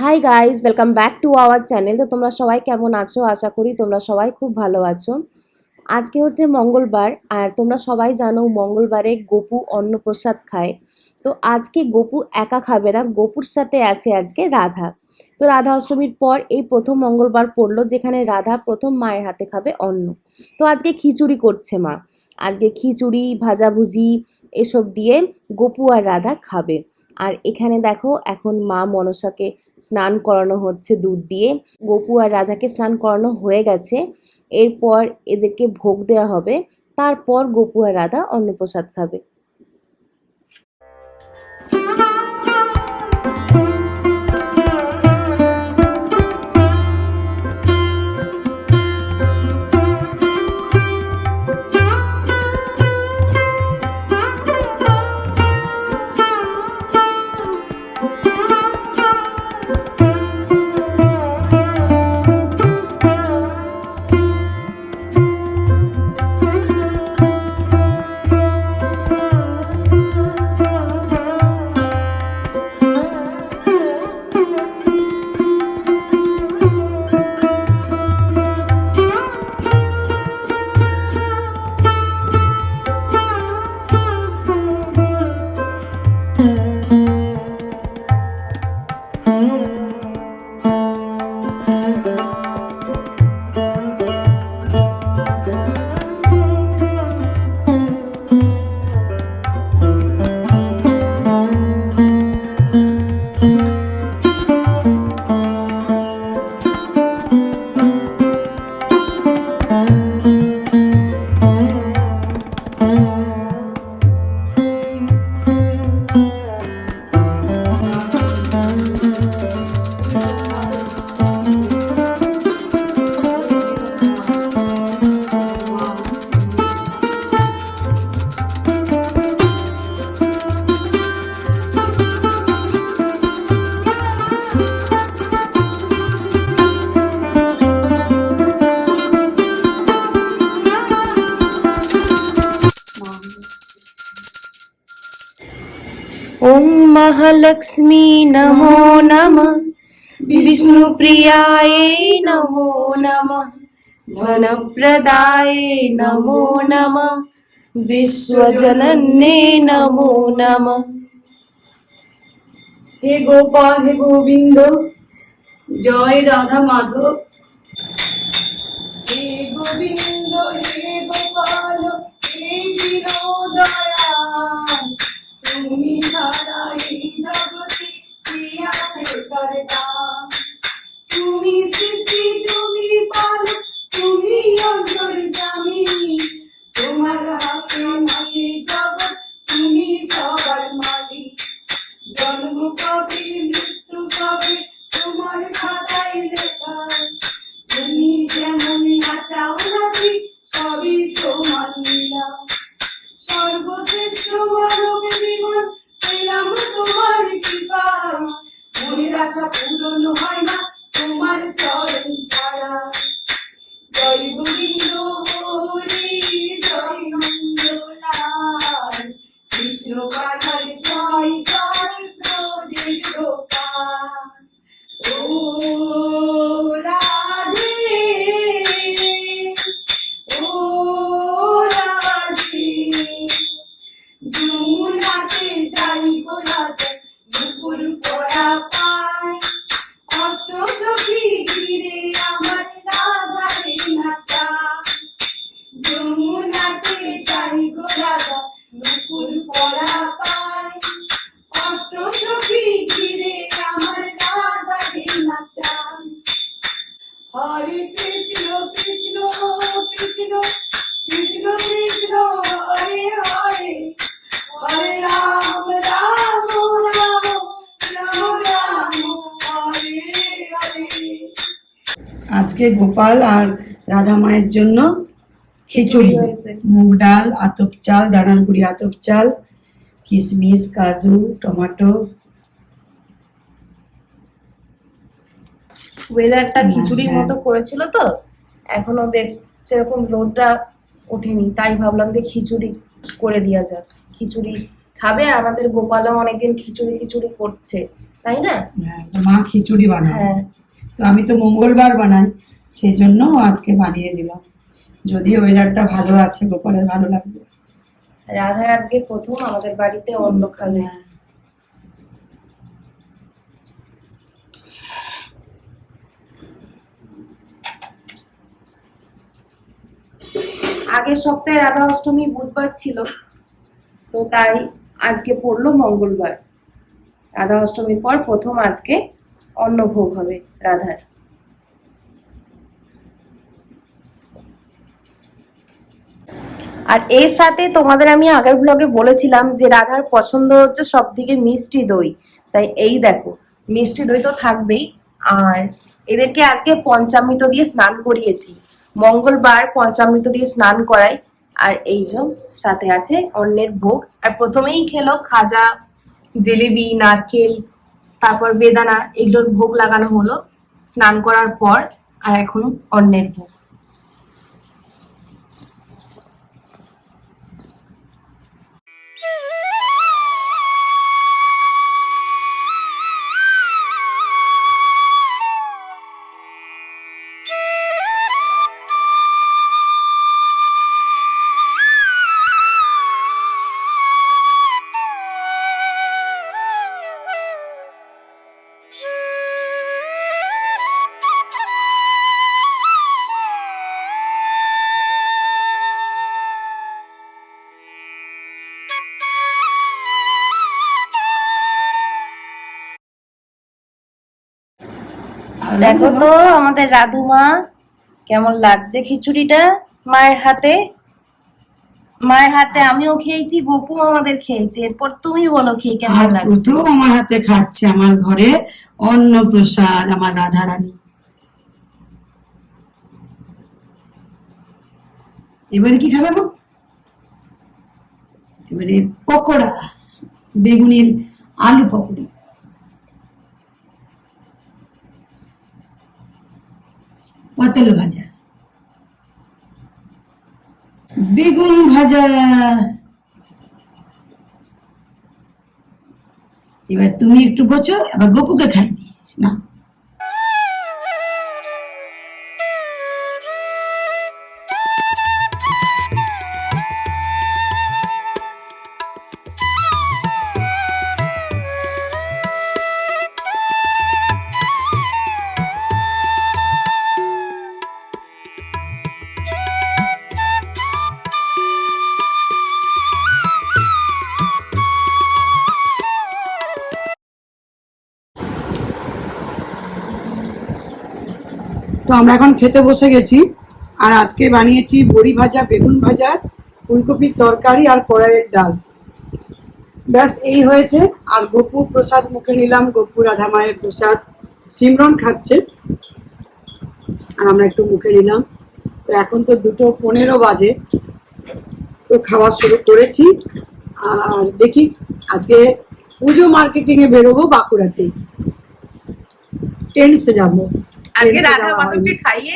Hi guys welcome back to our channel তো তোমরা সবাই কেমন আছো? আশা করি তোমরা সবাই খুব ভালো আছো। আজকে হচ্ছে মঙ্গলবার, আর তোমরা সবাই জানো মঙ্গলবারে গোপু অন্নপ্রসাদ খায়। তো আজকে গোপু একা খাবে না, গোপুর সাথে আছে আজকে রাধা। তো রাধা অষ্টমীর পর এই প্রথম মঙ্গলবার পড়ল, যেখানে রাধা প্রথম মায়ের হাতে খাবে অন্ন। তো আজকে খিচুড়ি করছে মা। আজকে খিচুড়ি, ভাজাভুজি এসব দিয়ে গোপু আর রাধা খাবে। আর এখানে দেখো, এখন মা মনসাকে স্নান করানো হচ্ছে দুধ দিয়ে। গোপু আর রাধাকে স্নান করানো হয়ে গেছে। এরপর এদেরকে ভোগ দেওয়া হবে। তারপর গোপু আর রাধা অন্নপ্রসাদ খাবে। ওম মহালক্ষ্মী নমো নমঃ বিষ্ণুপ্রিয়ায় নমো নমঃ ধনপ্রদায় নমো নমঃ বিশ্বজনন্যে নমো নমঃ হে গোপাল হে গোবিন্দ জয় রাধা মাধব হে গোবিন্দ হে গোপাল হে বিনোদয়াল తంగునగ ముగ్గురు పోరా আজকে গোপাল আর রাধা মায়ের জন্য খিচুড়ি। মুগ ডাল আতপ চাল দানার গুঁড়ি আতপ চাল কিশমিশ কাজু টমেটো। ওয়েদারটা হ্যাঁ, খিচুড়ির হ্যাঁ। মতো করেছিল তো এখনও বেশ সেরকম রোদটা ওঠেনি তাই ভাবলাম যে খিচুড়ি করে দেওয়া যাক। খিচুড়ি খাবে আমাদের গোপালও অনেকদিন খিচুড়ি খিচুড়ি করছে তাই না? হ্যাঁ মা খিচুড়ি বানায়। হ্যাঁ। তো আমি তো মঙ্গলবার বানাই। সেই জন্য আজকে বানিয়ে দিলাম। যদি ওয়েদারটা ভালো আছে, গোপালের ভালো লাগবে। রাধার আজকে প্রথম, আমাদের বাড়িতে খাবে আগের সপ্তাহে রাধা অষ্টমী বুধবার ছিল, তো তাই আজকে পড়ল মঙ্গলবার। রাধা অষ্টমীর পর প্রথম আজকে অন্নভোগ হবে রাধার। আর এর সাথে তোমাদের আমি আগের ব্লগে বলেছিলাম যে রাধার পছন্দ হচ্ছে সব থেকে মিষ্টি দই। তাই এই দেখো, মিষ্টি দই তো থাকবেই। আর এদেরকে আজকে পঞ্চামৃত দিয়ে স্নান করিয়েছি। মঙ্গলবার পঞ্চামৃত দিয়ে স্নান করাই। আর এই যে, সাথে আছে অন্যের ভোগ। আর প্রথমেই খেলো খাজা জিলিবি নারকেল, তারপর বেদানা, এগুলোর ভোগ লাগানো হলো। স্নান করার পর আর এখন অন্যের ভোগ। দেখো তো আমাদের রাধু মা কেমন লাগছে খিচুড়িটা মায়ের হাতে? মায়ের হাতে আমিও খেয়েছি গপু আমাদের খেয়েছে। এরপর তুমি বলো খেয়ে কেমন লাগছে? আমার হাতে খাচ্ছে আমার ঘরে অন্ন প্রসাদ আমার রাধা রানী এবারে কি খাবে? এবারে পকোড়া বেগুনের আলু পকোড়া। পটল ভাজা। বেগুন ভাজা। এবার তুমি একটু বচো আবার গপুকে খাই দি না আমরা এখন খেতে বসে গেছি। আর আজকে বানিয়েছি বড়ি ভাজা, বেগুন ভাজা, ফুলকপির তরকারি আর কড়াইয়ের ডাল। ব্যাস, এই হয়েছে। আর গপু প্রসাদ মুখে নিলাম। গপু রাধা মায়ের প্রসাদ। সিমরন খাচ্ছে। আর আমরা একটু মুখে নিলাম। তো এখন তো দুটো পনেরো বাজে। তো খাওয়া শুরু করেছি। আর দেখি, আজকে পুজো মার্কেটিংয়ে বেরোবো বাঁকুড়াতে টেন্সে যাব। আজকে রাধা মাধবকে খাইয়ে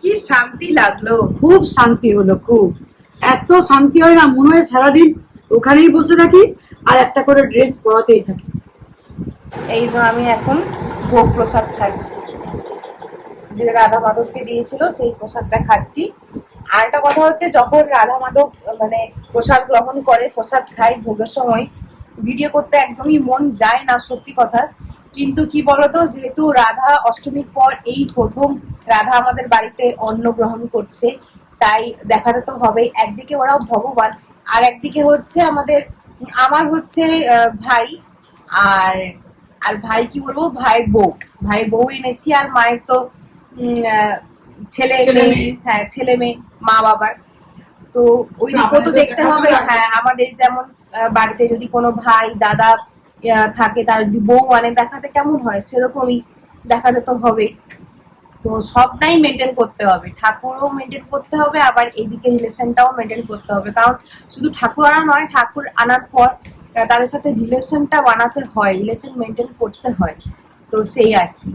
কি শান্তি লাগল? খুব শান্তি হলো খুব। এত শান্তি হয় না মনে হয় সারাদিন ওখানেই বসে থাকি আর একটা করে ড্রেস পরাতেই থাকি। এই যে আমি এখন ভোগ প্রসাদ খাচ্ছি। যেটা রাধা মাধবকে দিয়েছিল সেই প্রসাদটা খাচ্ছি। আর একটা কথা হচ্ছে যখন রাধা মাধব মানে প্রসাদ গ্রহণ করে প্রসাদ খায় ভোগের সময় ভিডিও করতে একদমই মন যায় না সত্যি কথা। কিন্তু কি বলতো যেহেতু রাধা অষ্টমীর পর এই প্রথম রাধা আমাদের বাড়িতে অন্ন গ্রহণ করছে তাই দেখাতে তো হবে একদিকে ওরাও ভগবান আর একদিকে হচ্ছে আমাদের আমার হচ্ছে ভাই আর আর ভাই কি বলব ভাই বউ ভাই বউ এনেছি আর মায়ের তো ছেলে মেয়ে। হ্যাঁ ছেলে মেয়ে মা বাবার তো ওই দিকেও তো দেখতে হবে। হ্যাঁ আমাদের যেমন বাড়িতে যদি কোনো ভাই দাদা থাকে তার বউ মানে দেখাতে কেমন হয়? সেরকমই দেখাতে তো হবে। তো সবটাই মেনটেন করতে হবে। ঠাকুরও মেনটেন করতে হবে আবার এইদিকে রিলেশনটাও মেনটেন করতে হবে। কারণ শুধু ঠাকুর আনা নয় ঠাকুর আনার পর তাদের সাথে রিলেশনটা বানাতে হয় রিলেশন মেনটেন করতে হয়। তো সেই আর কি।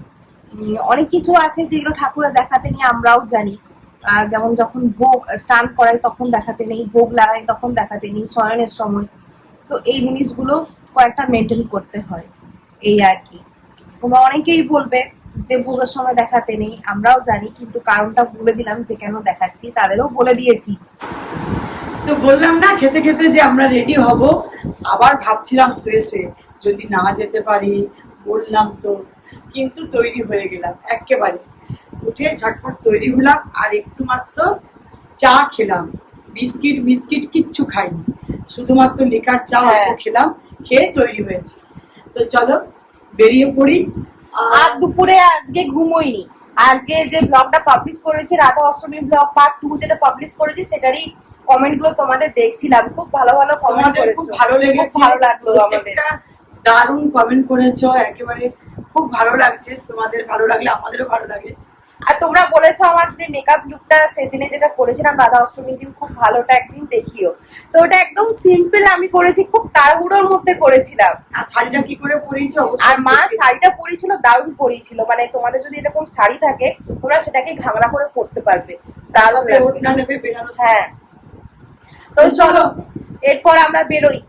অনেক কিছু আছে যেগুলো ঠাকুরের দেখাতে নিয়ে আমরাও জানি। আহ, যেমন যখন ভোগ স্নান করাই তখন দেখাতে নেই ভোগ লাগাই তখন দেখাতে নেই শয়নের সময়। তো এই জিনিসগুলো কয়েকটা মেনটেন করতে হয় এই আর কি। তোমরা অনেকেই বলবে যে পুজোর সময় দেখাতে নেই আমরাও জানি কিন্তু কারণটা বলে দিলাম যে কেন দেখাচ্ছি তাদেরও বলে দিয়েছি। তো বললাম না খেতে খেতে যে আমরা রেডি হব আবার ভাবছিলাম শুয়ে শুয়ে যদি না যেতে পারি বললাম তো কিন্তু তৈরি হয়ে গেলাম একেবারে। উঠে ঝটপট তৈরি হলাম আর একটু মাত্র চা খেলাম। বিস্কিট বিস্কিট কিচ্ছু খাইনি শুধুমাত্র লিকার চা হ্যাঁ। খেলাম খেয়ে তৈরি হয়েছে। তো চলো বেরিয়ে পড়ি। আর দুপুরে আজকে ঘুমোইনি। আজকে যে ব্লগটা পাবলিশ করেছি Radha Ashtami blog part two যেটা পাবলিশ করেছি সেটারই কমেন্টগুলো তোমাদের দেখছিলাম। খুব ভালো ভালো কমেন্ট তোমাদের খুব করেছ। ভালো লেগেছে। ভালো লাগল আমাদের। দারুণ কমেন্ট করেছ। একেবারে খুব ভালো লাগছে। তোমাদের ভালো লাগলে আমাদেরও ভালো লাগে। আর তোমরা বলেছ আমার যে মেকআপ লুকটা সেদিনে যেটা করেছিলাম রাধা অষ্টমীর দিন খুব ভালোটা একদিন দেখিও। তো ওটা একদম সিম্পল আমি করেছি খুব তাড়াহুড়োর মধ্যে করেছিলাম। আর শাড়িটা কি করে পরিয়েছো? আর মা শাড়িটা পরিয়েছিল দারুণ পরিয়েছিল। মানে তোমাদের যদি এরকম শাড়ি থাকে তোমরা সেটাকে ঘাগরা করে পরতে পারবে। হ্যাঁ। তো চলো। এরপর আমরা বেরোই।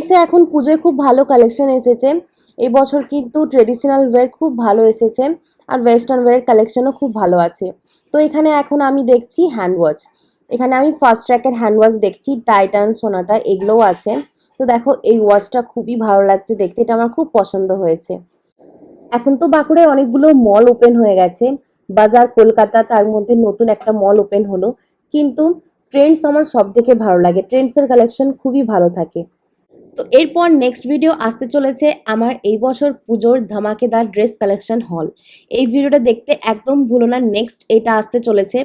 ট্রেন্ডসে এখন পুজোয় খুব ভালো কালেকশন এসেছে। এই বছর কিন্তু ট্রেডিশনাল ওয়্যার খুব ভালো এসেছে আর ওয়েস্টার্ন ওয়ের কালেকশনও খুব ভালো আছে। তো এখানে এখন আমি দেখছি হ্যান্ড ওয়াচ এখানে আমি ফার্স্ট ট্র্যাকের হ্যান্ড ওয়াচ দেখছি টাইটান সোনাটা এগুলোও আছে। তো দেখো, এই ওয়াচটা খুবই ভালো লাগছে দেখতে, এটা আমার খুব পছন্দ হয়েছে। এখন তো বাঁকুড়ায় অনেকগুলো মল ওপেন হয়ে গেছে। বাজার কলকাতা, তার মধ্যে নতুন একটা মল ওপেন হলো। কিন্তু ট্রেন্ডস আমার সব থেকে ভালো লাগে। ট্রেন্ডসের কালেকশন খুবই ভালো থাকে। তো এরপর নেক্সট ভিডিও আসতে চলেছে আমার এই বছর পুজোর ধামাকেদার ড্রেস কালেকশন হল এই ভিডিওটা দেখতে একদম ভুলো না নেক্সট এটা আসতে চলেছে।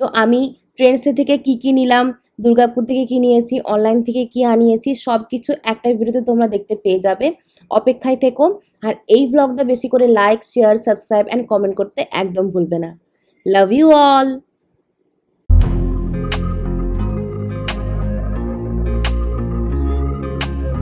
তো আমি ট্রেন্ডসে থেকে কি কি নিলাম, দুর্গাপুর থেকে কি নিয়েছি অনলাইন থেকে কি আনিয়েছি সব কিছু একটা ভিডিওতে তোমরা দেখতে পেয়ে যাবে। অপেক্ষায় থেকো, আর এই ব্লগটা বেশি করে like share subscribe and comment করতে একদম ভুলবে না। Love you all